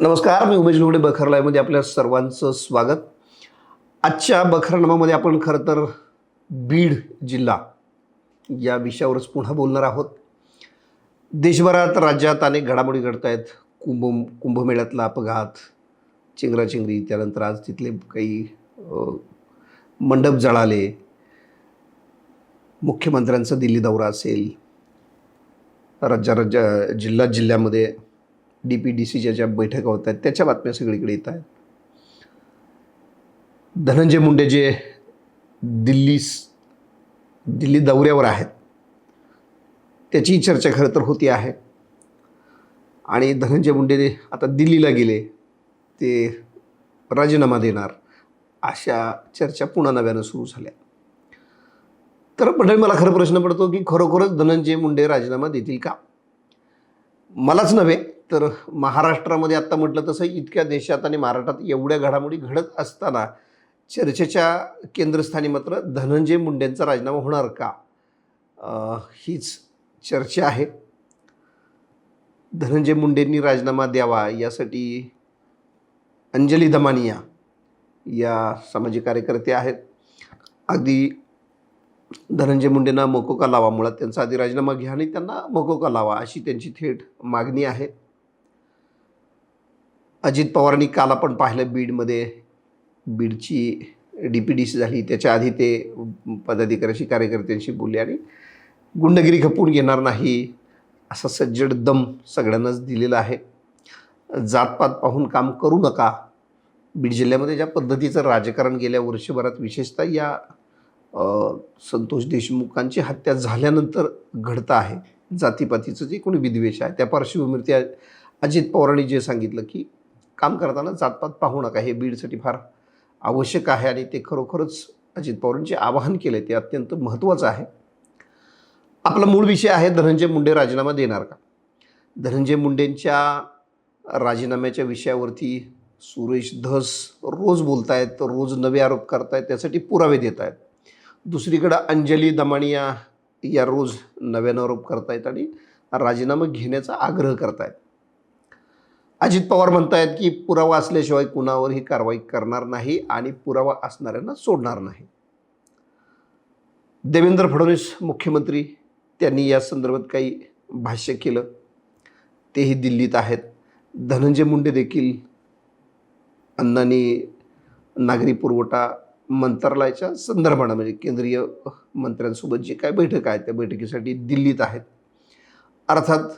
नमस्कार मी उमेश लोगडे बखर लाईव्हमध्ये आपल्या सर्वांचं स्वागत. आजच्या बखरनामामध्ये आपण खरं तर बीड जिल्हा या विषयावरच पुन्हा बोलणार आहोत. देशभरात राज्यात अनेक घडामोडी घडत आहेत कुंभ कुंभमेळ्यातला अपघात चिंगराचिंगरी त्यानंतर आज तिथले काही मंडप जळाले. मुख्यमंत्र्यांचा दिल्ली दौरा असेल. राज्या राज्या जिल्हा जिल्ह्यामध्ये डी पी डी सीच्या ज्या बैठका होत आहेत त्याच्या बातम्या सगळीकडे येत आहेत. धनंजय मुंडे जे दिल्ली दिल्ली दौऱ्यावर आहेत त्याची चर्चा खरं तर होती आहे. आणि धनंजय मुंडे आता दिल्लीला गेले ते राजीनामा देणार अशा चर्चा पुन्हा नव्यानं सुरू झाल्या. तर मंडळी मला खरं प्रश्न पडतो की खरोखरच धनंजय मुंडे राजीनामा देतील का? मलाच नव्हे तर महाराष्ट्रामध्ये आत्ता म्हटलं तसं इतक्या देशात आणि महाराष्ट्रात एवढ्या घडामोडी घडत असताना चर्चेच्या केंद्रस्थानी मात्र धनंजय मुंडेंचा राजीनामा होणार का? हीच चर्चा आहे. धनंजय मुंडेंनी राजीनामा द्यावा यासाठी अंजली दमानिया या सामाजिक कार्यकर्ते आहेत. अगदी धनंजय मुंडेंना मकोका लावा मुळात त्यांचा आधी राजीनामा घ्या आणि त्यांना मकोका लावा अशी त्यांची थेट मागणी आहे. अजित पवारांनी काल आपण पाहिलं बीडमध्ये. बीडची डी पी डी सी झाली. त्याच्या आधी ते पदाधिकाऱ्याशी कार्यकर्त्यांशी बोलले आणि गुंडगिरी खपून घेणार नाही असा सज्जड दम सगळ्यांनाच दिलेला आहे. जातपात पाहून काम करू नका. बीड जिल्ह्यामध्ये ज्या पद्धतीचं राजकारण गेल्या वर्षभरात विशेषतः या संतोष देशमुखांची हत्या झाल्यानंतर घडतं आहे. जातीपातीचं जे कोणी विद्वेष आहे त्या पार्श्वभूमीवर त्या अजित पवारांनी जे सांगितलं की काम करताना जातपात पाहू नका. हे बीडसाठी फार आवश्यक आहे आणि ते खरोखरच अजित पवारांचे आवाहन केलं ते अत्यंत महत्त्वाचं आहे. आपला मूळ विषय आहे धनंजय मुंडे राजीनामा देणार का? धनंजय मुंडेंच्या राजीनाम्याच्या विषयावरती सुरेश धस रोज बोलत आहेत रोज नवे आरोप करतायत त्यासाठी पुरावे देत आहेत दुसरीकडं अंजली दमानिया या रोज नव्यानं आरोप करतायत आणि राजीनामा घेण्याचा आग्रह करतायत. अजित पवार म्हणतायत की पुरावा असल्याशिवाय कुणावर ही कारवाई करणार नाही आणि पुरावा असणाऱ्यांना सोडणार नाही. देवेंद्र फडणवीस मुख्यमंत्री त्यांनी या संदर्भात काही भाष्य केलं. तेही दिल्लीत आहेत. धनंजय मुंडे देखील अन्न नागरी पुरवठा मंत्रालयाच्या संदर्भानं म्हणजे केंद्रीय मंत्र्यांसोबत जी काय बैठक आहे त्या बैठकीसाठी दिल्लीत आहेत. अर्थात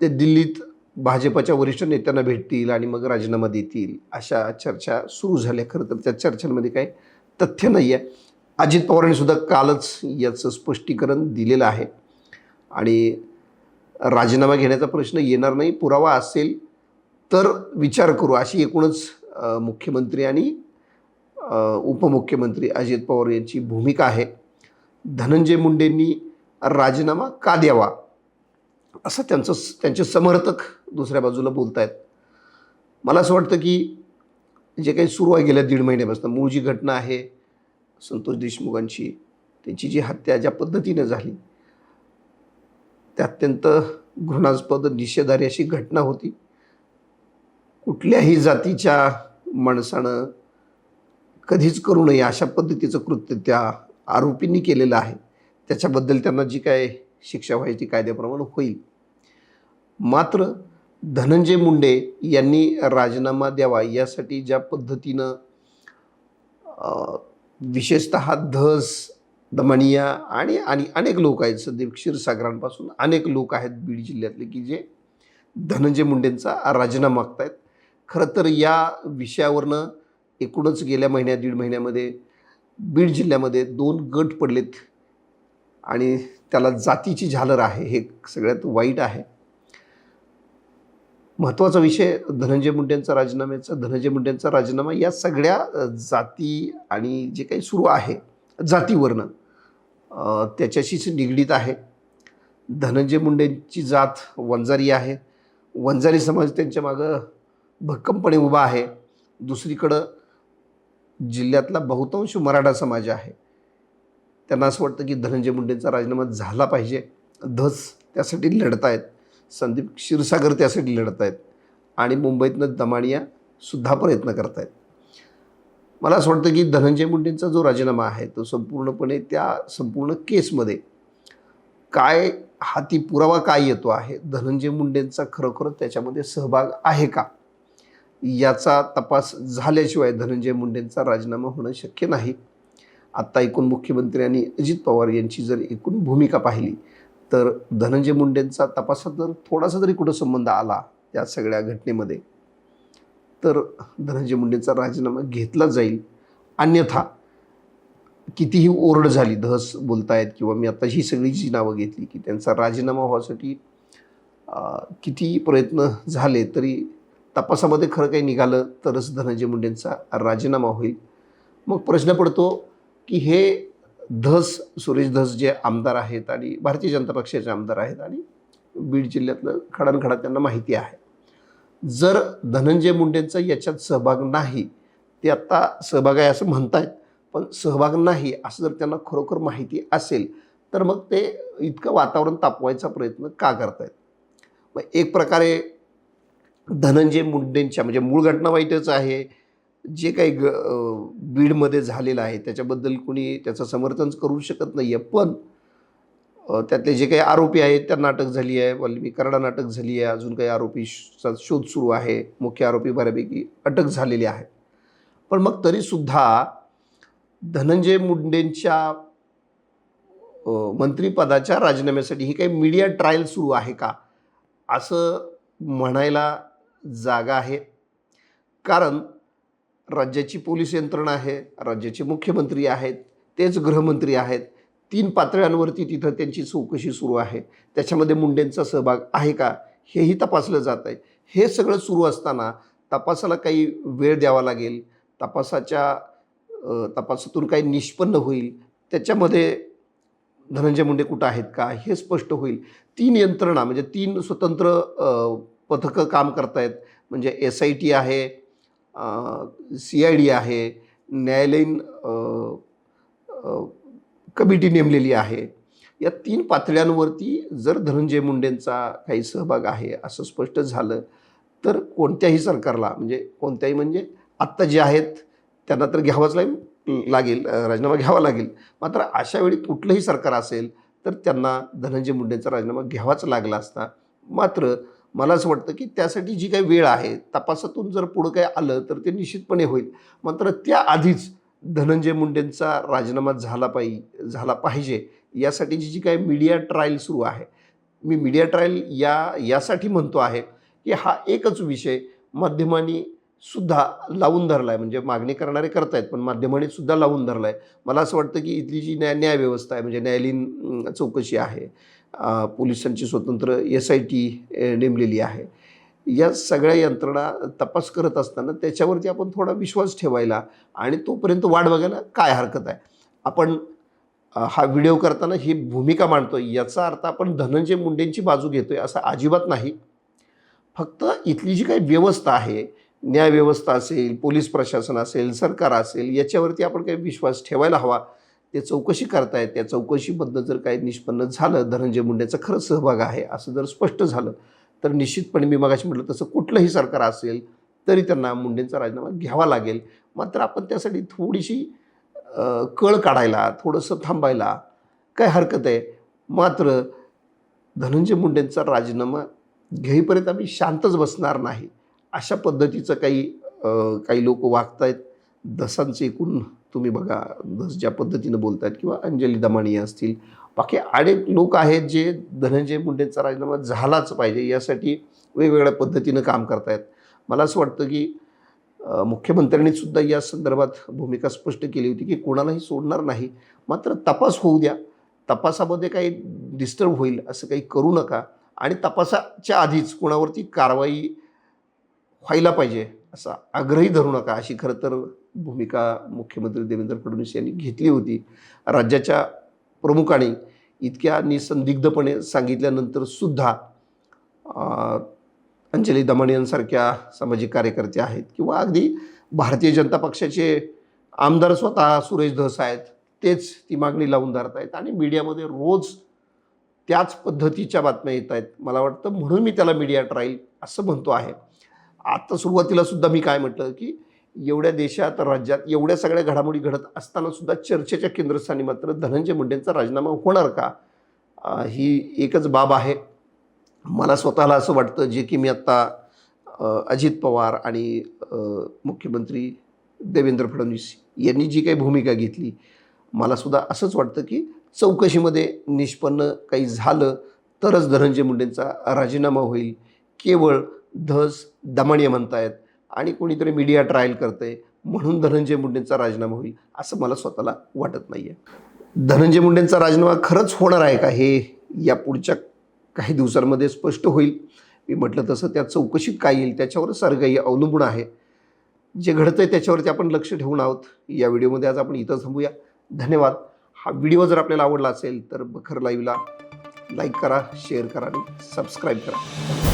ते दिल्लीत भाजपच्या वरिष्ठ नेत्यांना भेटतील आणि मग राजीनामा देतील अशा चर्चा सुरू झाल्या. खरं तर त्या चर्चांमध्ये काही तथ्य नाही आहे. अजित पवारांनी सुद्धा कालच याचं स्पष्टीकरण दिलेलं आहे. आणि राजीनामा घेण्याचा प्रश्न येणार नाही पुरावा असेल तर विचार करू अशी एकूणच मुख्यमंत्री आणि उपमुख्यमंत्री अजित पवार यांची भूमिका आहे. धनंजय मुंडेंनी राजीनामा का द्यावा? असं त्यांचं त्यांचे समर्थक दुसऱ्या बाजूला बोलत आहेत मला असं वाटतं की जे काही सुरू आहे गेल्या दीड महिन्यापासून मूळ जी घटना आहे संतोष देशमुखांची त्यांची जी हत्या ज्या पद्धतीनं झाली ते अत्यंत घृणास्पद निषेधारी अशी घटना होती. कुठल्याही जातीच्या माणसानं कधीच करू नये अशा पद्धतीचं कृत्य त्या आरोपींनी केलेलं आहे. त्याच्याबद्दल त्यांना जी काय शिक्षा व्हायची कायद्याप्रमाणे होईल. मात्र धनंजय मुंडे यांनी राजीनामा द्यावा यासाठी ज्या पद्धतीनं विशेषत धस दमनिया आणि आणि अनेक लोक आहेत सध्या क्षीरसागरांपासून अनेक लोक आहेत बीड जिल्ह्यातले की जे धनंजय मुंडेंचा राजीनामा मागतायत. खरं तर या विषयावरनं एकूणच गेल्या महिन्यात दीड महिन्यामध्ये बीड जिल्ह्यामध्ये दोन गट पडलेत आणि त्याला जातीची झालर आहे हे सगळ्यात वाईट आहे. महत्त्वाचा विषय धनंजय मुंडेंचा राजीनाम्याचा धनंजय मुंडेंचा राजीनामा या सगळ्या जाती आणि जे काही सुरू आहे जातीवरनं त्याच्याशीच निगडीत आहे. धनंजय मुंडेंची जात वंजारी आहे. वंजारी समाज त्यांच्या मागं भक्कमपणे उभा आहे. दुसरीकडं जिल्ह्यातला बहुतांश मराठा समाज आहे. त्यांना असं वाटतं की धनंजय मुंडेंचा राजीनामा झाला पाहिजे. धस त्यासाठी लढत आहेत संदीप क्षीरसागर त्यासाठी लढत आहेत आणि मुंबईतनं दमानिया सुद्धा प्रयत्न करत आहेत मला असं वाटतं की धनंजय मुंडेंचा जो राजीनामा आहे तो संपूर्णपणे त्या संपूर्ण केसमध्ये काय हाती पुरावा काय येतो आहे धनंजय मुंडेंचा खरोखर त्याच्यामध्ये सहभाग आहे का? याचा तपास झाल्याशिवाय धनंजय मुंडेंचा राजीनामा होणं शक्य नाही. आत्ता एकूण मुख्यमंत्री आणि अजित पवार यांची जर एकूण भूमिका पाहिली तर धनंजय मुंडेंचा तपासात जर थोडासा जरी कुठं संबंध आला या सगळ्या घटनेमध्ये तर धनंजय मुंडेंचा राजीनामा घेतला जाईल. अन्यथा कितीही ओरड झाली धस बोलतायत किंवा मी आता ही सगळी जी नावं घेतली की त्यांचा राजीनामा व्हायसाठी कितीही प्रयत्न झाले तरी तपासामध्ये खरं काही निघालं तरच धनंजय मुंडेंचा राजीनामा होईल. मग प्रश्न पडतो की हे धस सुरेश धस जे आमदार आहेत आणि भारतीय जनता पक्षाचे आमदार आहेत आणि बीड जिल्ह्यातलं खडानखडा त्यांना माहिती आहे. जर धनंजय मुंडेंचा याच्यात सहभाग नाही ते आत्ता सहभाग आहे असं म्हणतायत पण सहभाग नाही असं जर त्यांना खरोखर माहिती असेल तर मग ते इतकं वातावरण तापवायचा प्रयत्न का करतायत? मग एक प्रकारे धनंजय मुंडेंच्या म्हणजे मूळ घटना वाईटच आहे जे काही ग बीडमध्ये झालेलं आहे त्याच्याबद्दल कुणी त्याचं समर्थन करू शकत नाही आहे पण त्यातले जे काही आरोपी आहेत त्यांना अटक झाली आहे. वाल्मी कराडा नाटक झाली आहे. अजून काही आरोपीचा शोध सुरू आहे. मुख्य आरोपी बऱ्यापैकी अटक झालेली आहे. पण मग तरीसुद्धा धनंजय मुंडेंच्या मंत्रीपदाच्या मंत्रिपदाच्या राजीनाम्यासाठी ही काही मीडिया ट्रायल सुरू आहे का? असं म्हणायला जागा आहे. कारण राज्याची पोलीस यंत्रणा आहे राज्याचे मुख्यमंत्री आहेत तेच गृहमंत्री आहेत तीन पातळ्यांवरती तिथं त्यांची चौकशी सुरू आहे. त्याच्यामध्ये मुंडेंचा सहभाग आहे का हेही तपासलं जात आहे हे सगळं सुरू असताना तपासाला काही वेळ द्यावा लागेल तपासाच्या तपासातून काही निष्पन्न होईल त्याच्यामध्ये धनंजय मुंडे कुठं आहेत का हे स्पष्ट होईल. तीन यंत्रणा म्हणजे तीन स्वतंत्र पथकं काम करतायत म्हणजे एस आय टी आहे सी आय डी आहे न्यायालयीन कमिटी नेमलेली आहे. या तीन पातळ्यांवरती जर धनंजय मुंडेंचा काही सहभाग आहे असं स्पष्ट झालं तर कोणत्याही सरकारला म्हणजे कोणत्याही म्हणजे आत्ता जे आहेत त्यांना तर घ्यावाच लागेल लागेल राजीनामा घ्यावा लागेल. मात्र अशा वेळी कुठलंही सरकार असेल तर त्यांना धनंजय मुंडेंचा राजीनामा घ्यावाच लागला असता. मात्र मला असं वाटतं की त्यासाठी जी काही वेळ आहे तपासातून जर पुढं काही आलं तर ते निश्चितपणे होईल. मात्र त्याआधीच धनंजय मुंडेंचा राजीनामा झाला पाहि झाला पाहिजे यासाठीची जी काही मीडिया ट्रायल सुरू आहे. मी मीडिया ट्रायल या यासाठी म्हणतो आहे की हा एकच विषय माध्यमांनी सुद्धा लावून धरला आहे म्हणजे मागणी करणारे करतायत पण माध्यमांनी सुद्धा लावून धरला आहे मला असं वाटतं की इथली जी न्याय न्यायव्यवस्था आहे म्हणजे न्यायालयीन चौकशी आहे पोलिसांची स्वतंत्र एस आय टी नेमलेली आहे. या सगळ्या यंत्रणा तपास करत असताना त्याच्यावरती आपण थोडा विश्वास ठेवायला आणि तोपर्यंत वाट बघायला काय हरकत आहे. आपण हा व्हिडिओ करताना ही भूमिका मांडतो याचा अर्थ आपण धनंजय मुंडेंची बाजू घेतोय असं अजिबात नाही. फक्त इथली जी काही व्यवस्था आहे न्यायव्यवस्था असेल पोलीस प्रशासन असेल सरकार असेल याच्यावरती आपण काही विश्वास ठेवायला हवा. ते चौकशी करतायत. त्या चौकशीबद्दल जर काही निष्पन्न झालं धनंजय मुंडेचा खरंच सहभाग आहे असं जर स्पष्ट झालं तर निश्चितपणे मी मगाशी म्हटलं तसं कुठलंही सरकार असेल तरी त्यांना मुंडेंचा राजीनामा घ्यावा लागेल. मात्र आपण त्यासाठी थोडीशी कळ काढायला थोडंसं थांबायला काय हरकत आहे. मात्र धनंजय मुंडेंचा राजीनामा घेईपर्यंत आम्ही शांतच बसणार नाही. अशा पद्धतीचं काही काही लोक वागत आहेत दसांचे एकूण तुम्ही बघा दस ज्या पद्धतीनं बोलतायत किंवा अंजली दमानिया असतील. बाकी अनेक लोक आहेत जे धनंजय मुंडेंचा राजीनामा झालाच पाहिजे यासाठी वेगवेगळ्या पद्धतीनं काम करतायत. मला असं वाटतं की मुख्यमंत्र्यांनीसुद्धा मुख्यमंत्र्यांनी सुद्धा या संदर्भात भूमिका स्पष्ट केली होती की कोणालाही सोडणार नाही. मात्र तपास होऊ द्या. तपासामध्ये काही डिस्टर्ब होईल असं काही करू नका. आणि तपासाच्या आधीच कोणावरती कारवाई व्हायला पाहिजे असा आग्रही धरू नका. अशी खरं तर भूमिका मुख्यमंत्री देवेंद्र फडणवीस यांनी घेतली होती. राज्याच्या प्रमुखांनी इतक्या निसंदिग्धपणे सांगितल्यानंतर सुद्धा अ, अंजली दमानियांसारख्या सामाजिक कार्यकर्ते आहेत किंवा अगदी भारतीय जनता पक्षाचे आमदार स्वतः सुरेश धस आहेत तेच ती मागणी लावून धरत आहेत आणि मीडियामध्ये रोज त्याच पद्धतीच्या बातम्या येत आहेत मला वाटतं म्हणून मी त्याला मीडिया ट्रायल असं म्हणतो आहे. आता सुरुवातीला सुद्धा मी काय म्हटलं की एवढ्या देशात राज्यात एवढ्या सगळ्या घडामोडी घडत असताना सुद्धा चर्चेच्या केंद्रस्थानी मात्र धनंजय मुंडेंचा राजीनामा होणार का? ही एकच बाब आहे. मला स्वतःला असं वाटतं जे की मी आत्ता अजित पवार आणि मुख्यमंत्री देवेंद्र फडणवीस यांनी जी काही भूमिका घेतली मला सुद्धा असंच वाटतं की चौकशीमध्ये निष्पन्न काही झालं तरच धनंजय मुंडेंचा राजीनामा होईल. केवळ धस दमणीय म्हणतायत. आणि कोणीतरी मीडिया ट्रायल करते म्हणून धनंजय मुंडेंचा राजीनामा होईल असं मला स्वतःला वाटत नाही आहे धनंजय मुंडेंचा राजीनामा खरंच होणार आहे का हे या पुढच्या काही दिवसांमध्ये स्पष्ट होईल. मी म्हटलं तसं त्या चौकशीत काय येईल त्याच्यावर सरगाई अवलंबून आहे. जे घडतं आहे त्याच्यावरती आपण लक्ष ठेवून आहोत. या व्हिडिओमध्ये आज आपण इथं थांबूया. धन्यवाद. हा व्हिडिओ जर आपल्याला आवडला असेल तर बखर लाईव्हला लाईक करा शेअर करा आणि सबस्क्राईब करा.